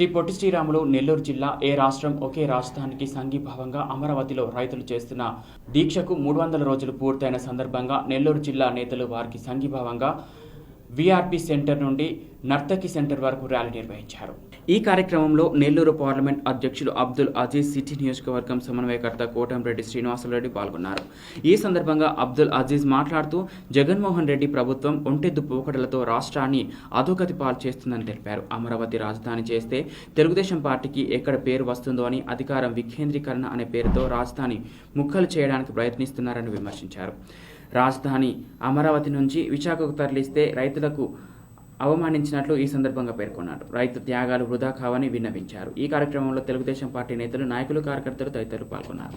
శ్రీ పొట్టి శ్రీరాములు నెల్లూరు జిల్లా ఏ రాష్ట్రం ఒకే రాష్ట్రానికి సంఘీభావంగా అమరావతిలో రైతులు చేస్తున్న దీక్షకు మూడు వందల రోజులు పూర్తయిన సందర్భంగా నెల్లూరు జిల్లా నేతలు వారికి సంఘీభావంగా వీఆర్పి సెంటర్ నుండి నర్తకి సెంటర్ వరకు ర్యాలీ నిర్వహించారు. ఈ కార్యక్రమంలో నెల్లూరు పార్లమెంట్ అధ్యక్షులు అబ్దుల్ అజీజ్ సిటీ నియోజకవర్గం సమన్వయకర్త కోటంరెడ్డి శ్రీనివాసరెడ్డి పాల్గొన్నారు. ఈ సందర్భంగా అబ్దుల్ అజీజ్ మాట్లాడుతూ జగన్మోహన్ రెడ్డి ప్రభుత్వం ఒంటెద్దు పోకడలతో రాష్ట్రాన్ని అధోగతి పాలు చేస్తుందని తెలిపారు. అమరావతి రాజధాని చేస్తే తెలుగుదేశం పార్టీకి ఎక్కడ పేరు వస్తుందో అని అధికారం వికేంద్రీకరణ అనే పేరుతో రాజధాని ముక్కలు చేయడానికి ప్రయత్నిస్తున్నారని విమర్శించారు. రాజధాని అమరావతి నుంచి విశాఖకు తరలిస్తే రైతులకు అవమానించినట్లు ఈ సందర్భంగా పేర్కొన్నారు. రైతు త్యాగాలు వృధా కావని విన్నవించారు. ఈ కార్యక్రమంలో తెలుగుదేశం పార్టీ నేతలు నాయకులు కార్యకర్తలు తదితరులు పాల్గొన్నారు.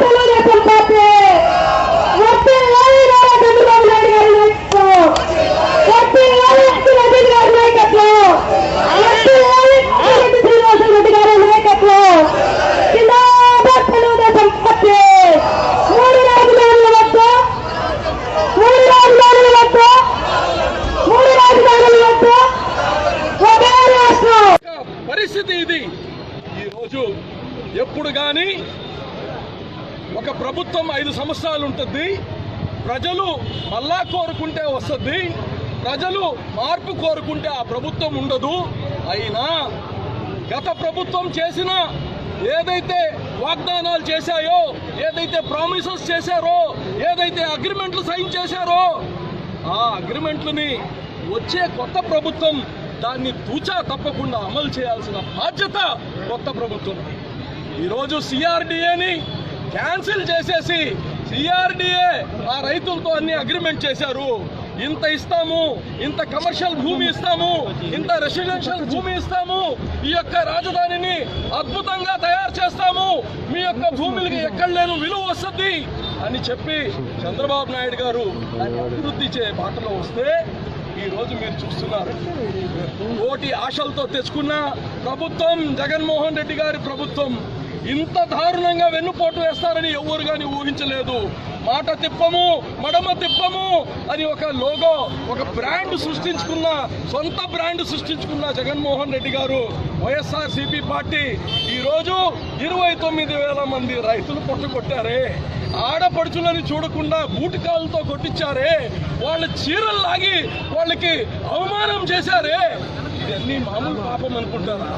తెలుగుదేశం పార్టీ వచ్చే ఏళ్ళలో చంద్రబాబు నాయుడు గారి నాయకత్వం వచ్చే ఏళ్ళ రజనీ గారి నాయకత్వం వచ్చే ఏళ్ళ శ్రీనివాస రెడ్డి గారి నాయకత్వం జిందాబాద్ తెలుగుదేశం పార్టీ మూడు రాజధానుల వద్ద మూడు రాజధానుల వద్ద మూడు రాజధానుల వద్ద ఒకే రాష్ట్రం పరిస్థితి ఇది ఈరోజు ఎప్పుడు కానీ ఒక ప్రభుత్వం ఐదు సంవత్సరాలు ఉంటుంది ప్రజలు మళ్ళా కోరుకుంటే వస్తుంది. ప్రజలు మార్పు కోరుకుంటే ఆ ప్రభుత్వం ఉండదు. అయినా గత ప్రభుత్వం చేసిన ఏదైతే వాగ్దానాలు చేశాయో ఏదైతే ప్రామిసెస్ చేశారో ఏదైతే అగ్రిమెంట్లు సైన్ చేశారో ఆ అగ్రిమెంట్లని వచ్చే కొత్త ప్రభుత్వం దాన్ని తూచా తప్పకుండా అమలు చేయాల్సిన బాధ్యత కొత్త ప్రభుత్వం. ఈరోజు సిఆర్డిఏని క్యాన్సిల్ చేసేసి సిఆర్డిఏ ఆ రైతులతో అన్ని అగ్రిమెంట్ చేశారు. ఇంత ఇస్తాము ఇంత కమర్షియల్ భూమి ఇస్తాము ఇంత రెసిడెన్షియల్ భూమి ఇస్తాము ఈ యొక్క రాజధానిని అద్భుతంగా తయారు చేస్తాము మీ యొక్క భూములకి ఎక్కడ లేని విలువ వస్తుంది అని చెప్పి చంద్రబాబు నాయుడు గారు దాన్ని అభివృద్ధి చే బాటలో వస్తే ఈ రోజు మీరు చూస్తున్నారు. కోటి ఆశలతో తెచ్చుకున్న ప్రభుత్వం జగన్మోహన్ రెడ్డి గారి ప్రభుత్వం. ఇంత దారుణంగా వెన్నుపోటు వేస్తారని ఎవరు కానీ ఊహించలేదు. మాట తిప్పము మడమ తిప్పము అని ఒక లోగో ఒక బ్రాండ్ సృష్టించుకున్న సొంత బ్రాండ్ సృష్టించుకున్న జగన్మోహన్ రెడ్డి గారు వైఎస్ఆర్ సిపి పార్టీ ఈరోజు ఇరవై తొమ్మిది వేల మంది రైతులు పొట్టగొట్టారే ఆడపడుచులని చూడకుండా బూటికాలతో కొట్టించారే. వాళ్ళ చీరలు లాగి వాళ్ళకి అవమానం చేశారే. ఇవన్నీ మామూలు పాపం అనుకుంటారా?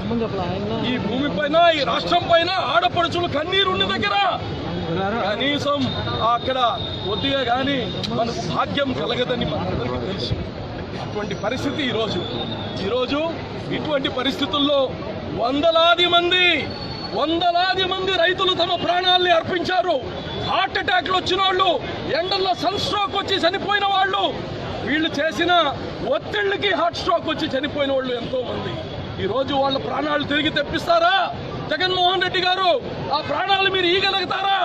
ఈ భూమి పైన ఈ రాష్ట్రం పైన ఆడపడుచులు కన్నీరు ఉన్న దగ్గర కనీసం అక్కడ కొద్దిగా కానీ మనకు భాగ్యం కలగదని మనందరికీ తెలుసు. అటువంటి పరిస్థితి ఈరోజు. ఈరోజు ఇటువంటి పరిస్థితుల్లో వందలాది మంది వందలాది మంది రైతులు తమ ప్రాణాల్ని అర్పించారు. హార్ట్ అటాక్లు వచ్చిన వాళ్ళు ఎండల్లో సన్ స్ట్రోక్ వచ్చి చనిపోయిన వాళ్ళు వీళ్ళు చేసిన ఒత్తిళ్ళకి హార్ట్ స్ట్రోక్ వచ్చి చనిపోయిన వాళ్ళు ఎంతో మంది. ఈ రోజు వాళ్ళ ప్రాణాలు తిరిగి తెప్పిస్తారా? జగన్మోహన్ రెడ్డి గారు ఆ ప్రాణాలు మీరు ఈగలుగుతారా?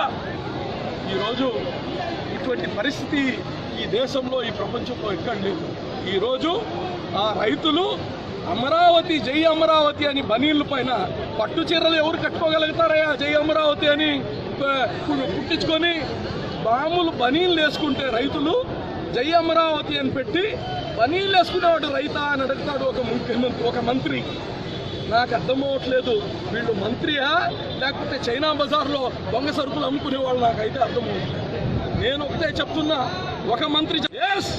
ఈరోజు ఇటువంటి పరిస్థితి ఈ దేశంలో ఈ ప్రపంచంలో ఎక్కడ లేదు. ఈరోజు ఆ రైతులు అమరావతి జై అమరావతి అని బనీళ్ళ పైన పట్టు చీరలు ఎవరు కట్టుకోగలుగుతారయ్యా? జై అమరావతి అని పుట్టించుకొని మామూలు బనీళ్ళు వేసుకుంటే రైతులు జై అమరావతి అని పెట్టి పనీళ్ళు వేసుకునేవాడు రైతా అని అడుగుతాడు ఒక ముఖ్యమంత్రి ఒక మంత్రి. నాకు అర్థం అవ్వట్లేదు వీళ్ళు మంత్రియా? లేకపోతే చైనా బజార్లో దొంగ సరుకులు అమ్ముకునేవాళ్ళు నాకైతే అర్థమవుతుంది. నేను ఒకటే చెప్తున్నా ఒక మంత్రి ఎస్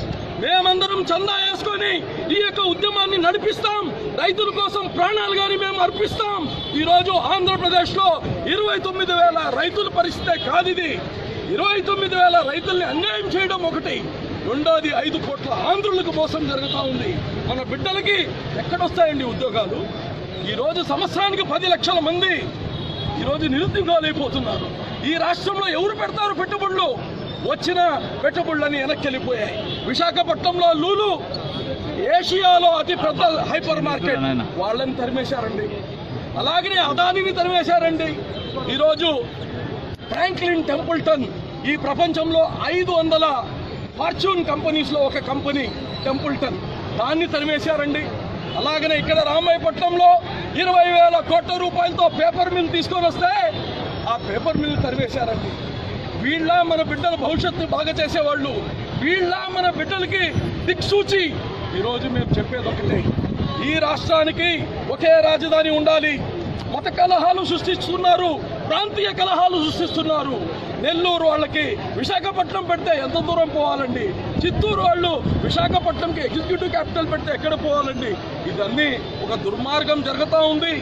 మేమందరం చందా వేసుకొని ఈ యొక్క ఉద్యమాన్ని నడిపిస్తాం. రైతుల కోసం ప్రాణాలు కానీ మేము అర్పిస్తాం. ఈ రోజు ఇరవై తొమ్మిది వేల రైతుల పరిస్థితే కాదు ఇది ఇరవై తొమ్మిది వేల రైతుల్ని అన్యాయం చేయడం ఒకటి. రెండోది ఐదు కోట్ల ఆంధ్రులకు మోసం జరుగుతూ ఉంది. మన బిడ్డలకి ఎక్కడొస్తాయండి ఉద్యోగాలు? ఈరోజు సంవత్సరానికి పది లక్షల మంది ఈరోజు నిరుద్యోగాలైపోతున్నారు ఈ రాష్ట్రంలో ఎవరు పెడతారు పెట్టుబడులు? వచ్చిన పెట్టుబడులని వెనక్కి వెళ్ళిపోయాయి విశాఖపట్నంలో లూలు ఏషియాలో అతి పెద్ద హైపర్ మార్కెట్. వాళ్ళని తరిమేశారండి. అలాగనే అదానిని తరిమేశారండి. ఈరోజు ఫ్రాంక్లిన్ టెంపుల్టన్ ఈ ప్రపంచంలో ఐదు వందల ఫార్చ్యూన్ కంపెనీస్లో ఒక కంపెనీ టెంపుల్టన్ దాన్ని తరిమేశారండి. అలాగనే ఇక్కడ రామాయపట్నంలో ఇరవై వేల కోట్ల రూపాయలతో పేపర్ మిల్ తీసుకొని వస్తే ఆ పేపర్ మిల్ తరివేశారండి వీళ్ళ మన బిడ్డల భవిష్యత్తు బాగా చేసేవాళ్ళు. వీళ్ళ మన బిడ్డలకి దిక్సూచి. ఈరోజు మేము చెప్పేది ఒకటే. ఈ రాష్ట్రానికి ఒకే రాజధాని ఉండాలి. మత కలహాలు సృష్టిస్తున్నారు. ప్రాంతీయ కలహాలు సృష్టిస్తున్నారు. నెల్లూరు వాళ్ళకి విశాఖపట్నం పెడితే ఎంత దూరం పోవాలండి? చిత్తూరు వాళ్ళు విశాఖపట్నంకి ఎగ్జిక్యూటివ్ క్యాపిటల్ పెడితే ఎక్కడ పోవాలండి? ఇదన్నీ ఒక దుర్మార్గం జరుగుతూ ఉంది.